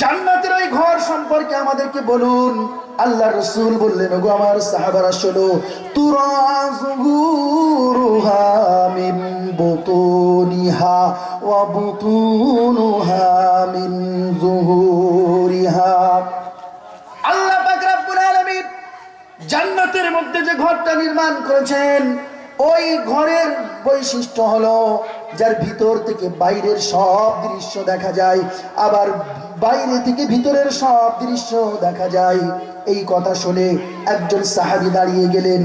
জান্নাতের ওই ঘর সম্পর্কে আমাদেরকে বলুন। আল্লাহ রসুল বললেন গো আমার সাহাবারা, শোনো। মিন আল্লাহ জান্নাতের মধ্যে যে ঘরটা নির্মাণ করেছেন, ওই ঘরের বৈশিষ্ট্য হলো যার ভিতর থেকে বাইরের সব দৃশ্য দেখা যায়, আবার বাইরে থেকে ভিতরের সব দৃশ্য দেখা যায়। এই কথা শুনে একজন সাহাবি দাঁড়িয়ে গেলেন।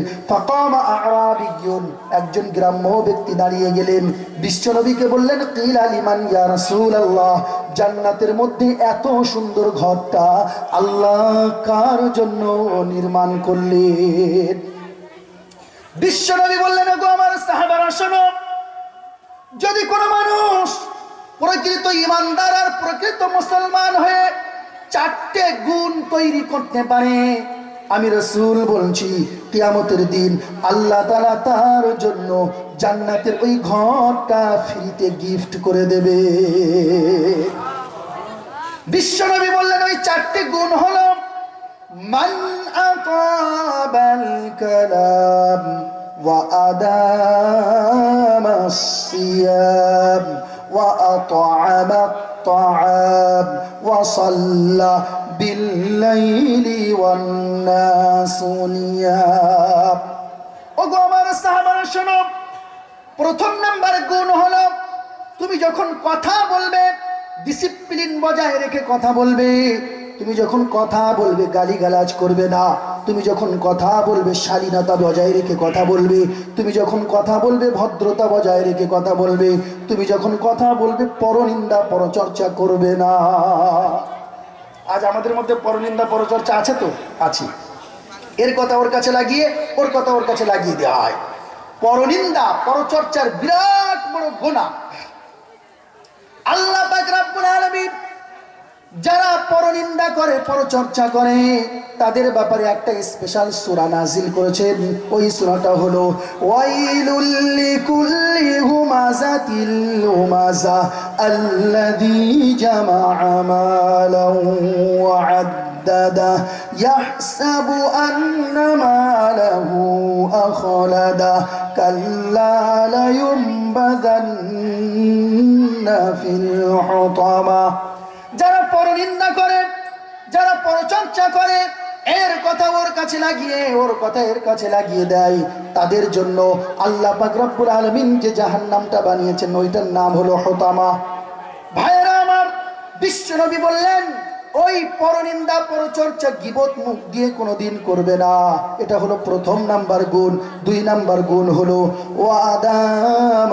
একজন গ্রাম্য ব্যক্তি দাঁড়িয়ে গেলেন। বিশ্বনবীকে বললেন, কিল আলিমান জান্নাতের মধ্যে এত সুন্দর ঘরটা আল্লাহ কার জন্য নির্মাণ করলেন? বিশ্বনবী বললেন গো আমার সাহাবারা, শোনো। যদি কোনো মানুষ প্রকৃত ইমানদার আর প্রকৃত মুসলমান হয়ে চারটে গুণ তৈরি করতে পারে, আমি রসুল বলছি, কিয়ামতের দিন আল্লাহ তালা তার জন্য জান্নাতের ওই ঘরটা ফ্রিতে গিফট করে দেবে। বিশ্বনবী বললেন, ওই চারটে গুণ হল মান্না কালাম ওয়া আদা। الصيام وأطعم الطعام وصلى بالليل والناس نيام ওগো আমার সাহাবারা শোনো প্রথম নাম্বার গুণ হলো তুমি যখন কথা বলবে ডিসিপ্লিন বজায় রেখে কথা বলবে তুমি যখন কথা বলবে গালিগালাজ করবে না তুমি যখন কথা বলবে, শালীনতা বজায় রেখে কথা বলবে, তুমি যখন কথা বলবে, ভদ্রতা বজায় রেখে কথা বলবে, তুমি যখন কথা বলবে, পরনিন্দা পরচর্চা করবে না। আজ আমাদের মধ্যে পরনিন্দা পরচর্চা আছে তো? আছে। এর কথা ওর কাছে লাগিয়ে, ওর কথা ওর কাছে লাগিয়ে দেওয়া হয়। পরনিন্দা পরচর্চার বিরাট বড় গোনা। আল্লাহ পাক আলামিন যারা পরনিন্দা করে, পরচর্চা করে, তাদের ব্যাপারে একটা স্পেশাল সুরা নাজিল করেছেন। ওই সুরাটা হলো ওয়াইলুল্লি মালাহু কাল্লা ফিল পরনিন্দা করে, যারা পরচর্চা করে, এর কথা ওর কাছে লাগিয়ে, ওর কথা এর কাছে লাগিয়ে দেয়। তাদের জন্য আল্লাহ পাক রব্বুল আলামিন যে জাহান্নামটা বানিয়েছেন, ওইটার নাম হলো হতামা। ভাইয়েরা আমার বিশ্বনবী বললেন, ওই পরনিন্দা পরচর্চা গিবত মুখ দিয়ে কোনোদিন করবে না। এটা হলো প্রথম নাম্বার গুণ। দুই নাম্বার গুণ হলো ও আদাম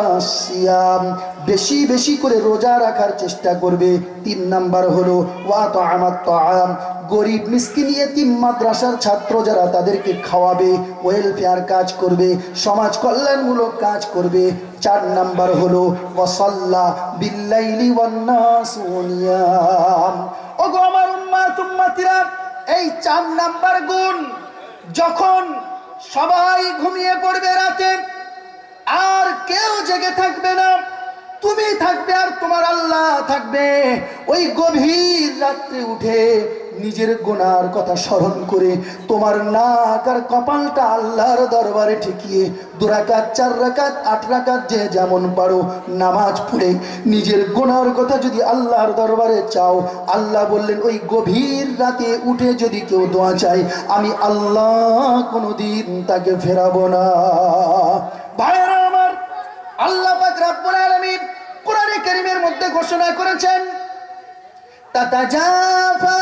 বেশি বেশি করে রোজা রাখার চেষ্টা করবে। তিন নাম্বার হলো, ওয়া তো আমার তো আম গরিব মিসকিন তিন মাদ্রাসার ছাত্র যারা তাদেরকে খাওয়াবে ওয়েলফেয়ার কাজ করবে, সমাজ কল্যাণমূলক কাজ করবে। চার নাম্বার হলো ওয়াসাল্লা বিল্লাইলি ওয়ান্নাস ওগো আমার উম্মাত উম্মাতিরা, এই চার নাম্বার গুণ যখন সবাই ঘুমিয়ে পড়বে রাতে, আর কেউ জেগে থাকবে না। তুমি থাকবে আর তোমার আল্লাহ থাকবে। ওই গভীর রাত্রে উঠে নিজের গোনার কথা স্মরণ করে তোমার নাক আর কপালটা আল্লাহর দরবারে ঠেকিয়ে দুরাকাত চার রাকাত, আট রাকাত যে যেমন পারো নামাজ পড়ে নিজের গোনার কথা যদি আল্লাহর দরবারে চাও, আল্লাহ বললেন, ওই গভীর রাতে উঠে যদি কেউ দোয়া চায়, আমি আল্লাহ কোনোদিন তাকে ফেরাবো না। আমার আল্লাহ পাক রব্বুল আলামিন কোরআনে কারীমের মধ্যে ঘোষণা করেছেন তাতাজাফা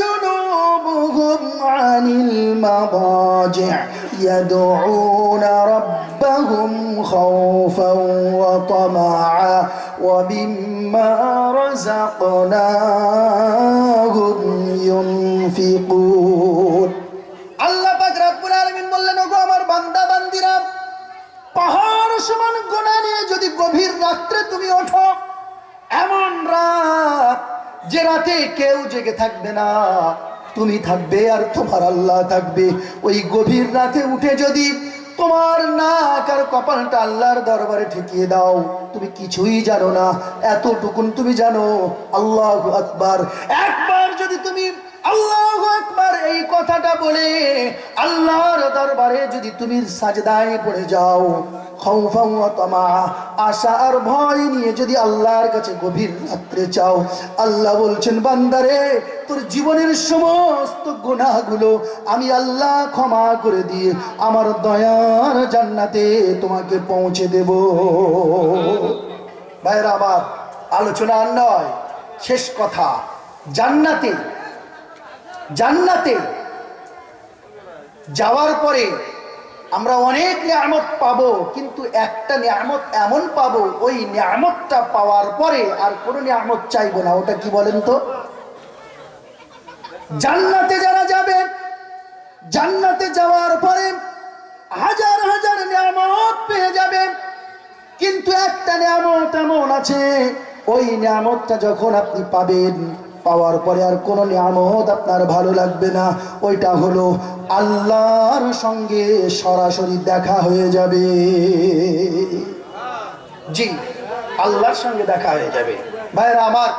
জুনুবুহুম আনিল মাদাজি' يدعون ربهم خوفا وطمعا ومما رزقناهم ينفقون তুমি ওঠো। এমন রাত যে রাতে কেউ জেগে থাকবে না। তুমি থাকবে আর তোমার আল্লাহ থাকবে। ওই গভীর রাতে উঠে যদি তোমার নাক আর কপালটা আল্লাহর দরবারে ঠেকিয়ে দাও তুমি কিছুই জানো না। এতটুকুন তুমি জানো, আল্লাহ আকবার। একবার যদি তুমি আল্লাহ আকবার এই কথাটা বলে, আল্লাহর দরবারে যদি তুমি সাজদায় পড়ে যাও তামা, আশা আর ভয় নিয়ে যদি আল্লাহর কাছে গভীর রাত্রে চাও আল্লাহ বলছেন, বান্দারে, তোর জীবনের সমস্ত গুনাহগুলো আমি আল্লাহ ক্ষমা করে দিয়ে আমার দয়ার জান্নাতে তোমাকে পৌঁছে দেব। ভাইরা আবার আলোচনা আর নয়, শেষ কথা, জান্নাতে জান্নাতে যাওয়ার পরে আমরা অনেক নিয়ামত পাবো, কিন্তু একটা নিয়ামত এমন পাবো, ওই নিয়ামতটা পাওয়ার পরে আর কোনো নিয়ামত চাইব না। ওটা কি বলেন তো? জান্নাতে যারা যাবে, জান্নাতে যাওয়ার পরে হাজার হাজার নিয়ামত পেয়ে যাবে কিন্তু একটা নিয়ামত এমন আছে, ওই নিয়ামতটা যখন আপনি পাবেন, পাওয়ার পরে আর কোনো নিয়ামত আপনার ভালো লাগবে না। ওইটা হলো আল্লাহর সঙ্গে সরাসরি দেখা হয়ে যাবে। জি, আল্লাহর সঙ্গে দেখা হয়ে যাবে। ভাইরা আমার,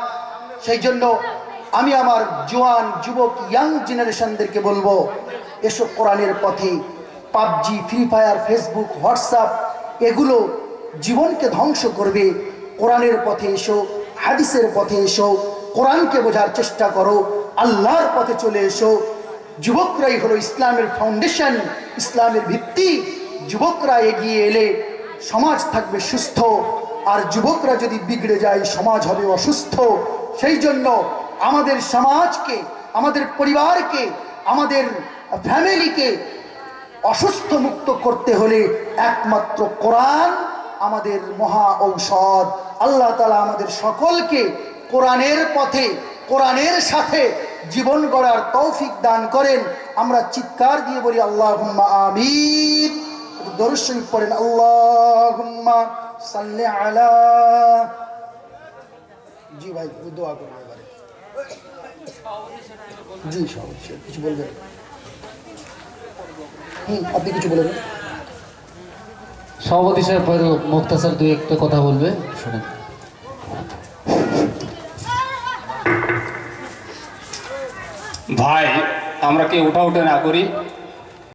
সেই জন্য আমি আমার জোয়ান যুবক ইয়াং জেনারেশনদেরকে বলব এসব কোরআনের পথে, PUBG free fire Facebook WhatsApp এগুলো জীবনকে ধ্বংস করবে, কোরআনের পথে এসো, হাদিসের পথে এসো, কোরআনকে বোঝার চেষ্টা করো, আল্লাহর পথে চলে এসো। যুবকরাই হলো ইসলামের ফাউন্ডেশন ইসলামের ভিত্তি। যুবকরা এগিয়ে এলে সমাজ থাকবে সুস্থ। আর যুবকরা যদি বিগড়ে যায়, সমাজ হবে অসুস্থ। সেই জন্য আমাদের সমাজকে, আমাদের পরিবারকে, আমাদের ফ্যামিলিকে অসুস্থ মুক্ত করতে হলে একমাত্র কোরআন আমাদের মহা ঔষধ। আল্লাহ তালা আমাদের সকলকে কোরআনের পথে, কোরআনের সাথে জীবন গড়ার তৌফিক দান করেন। আমরা চিৎকার দিয়ে বলি আল্লাহ আমিন। দরুদ শরীফ পড়েন আল্লাহ সাল্লি জি ভাই, দোয়া করুন এবারে। জি, সব কিছু বলবেন। হুম, আপনি কিছু বলবেন সভাপতি সাহেব মুক্তা স্যার দুই একটা কথা বলবে, শুনেন। ভাই, আমরা কি উঠা উঠে না করি